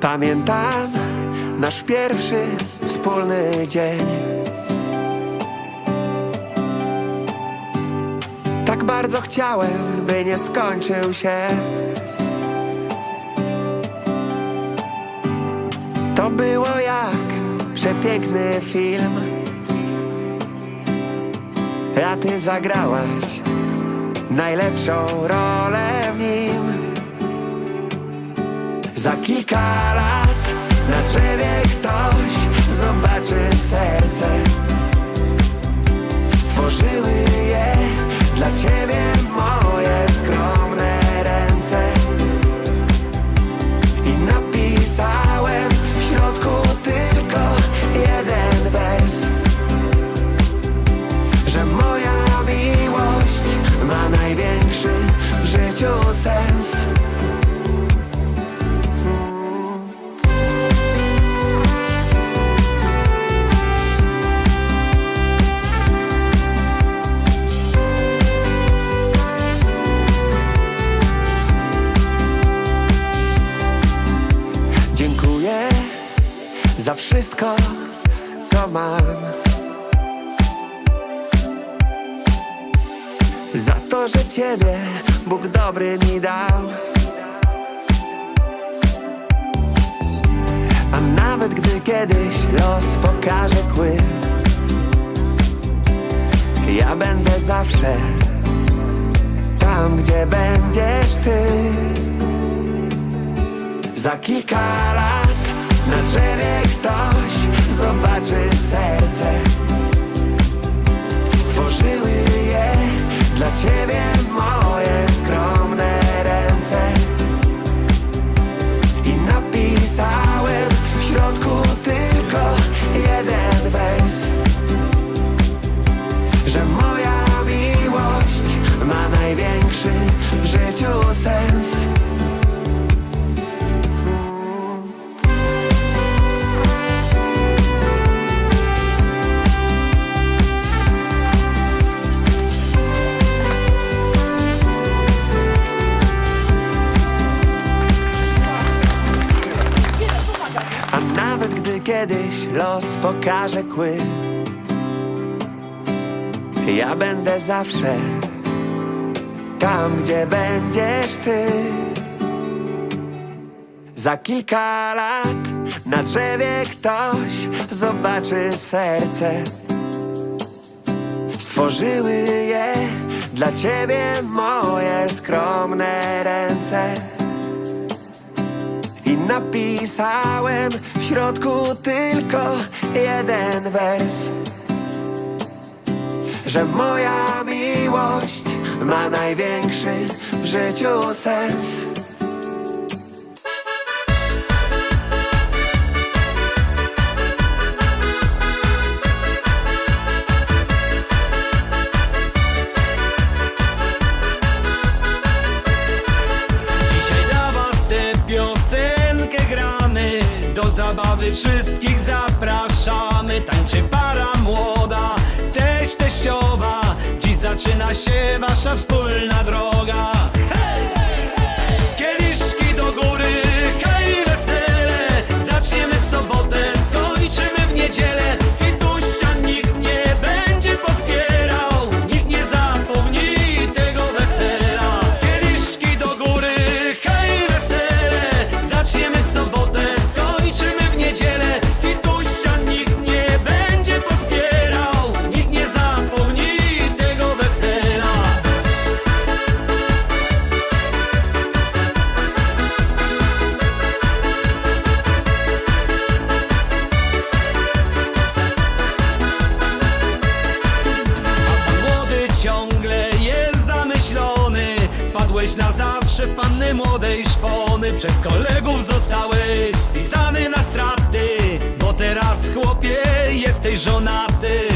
Pamiętam nasz pierwszy wspólny dzień. Tak bardzo chciałem, by nie skończył się. To było jak przepiękny film. A ty zagrałaś najlepszą rolę w nim. Za kilka lat na drzewie ktoś zobaczy serce. Wszystko, co mam. Za to, że Ciebie Bóg dobry mi dał. A nawet gdy kiedyś los pokaże kły, ja będę zawsze tam, gdzie będziesz Ty. Za kilka lat na drzewie ktoś zobaczy serce. Stworzyły je dla ciebie kiedyś los pokaże kły. Ja będę zawsze tam, gdzie będziesz ty. Za kilka lat na drzewie ktoś zobaczy serce. Stworzyły je dla ciebie moje skromne ręce napisałem w środku tylko jeden wers. Że moja miłość ma największy w życiu sens wszystkich zapraszamy. Tańczy para młoda, teść teściowa. Dziś zaczyna się wasza wspólna droga panny młodej szpony Przez kolegów zostałeś spisany na straty. Bo teraz chłopie jesteś żonaty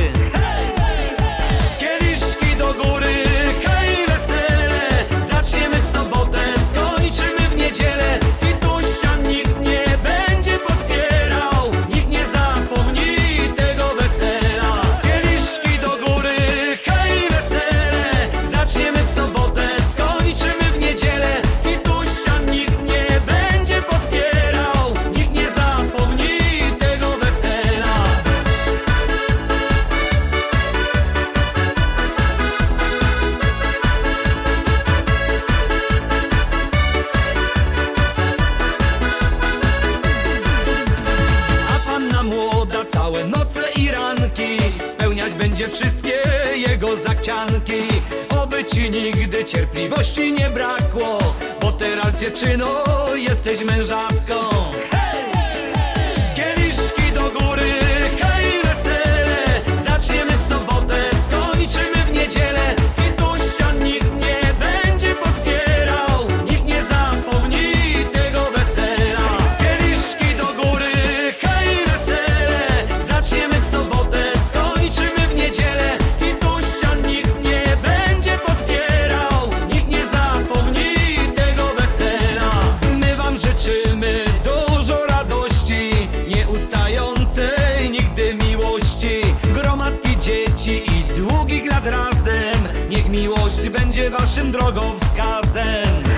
wszystkie jego zakcianki Oby ci nigdy cierpliwości nie brakło Bo teraz dziewczyno jesteś mężatką. Miłość będzie waszym drogowskazem.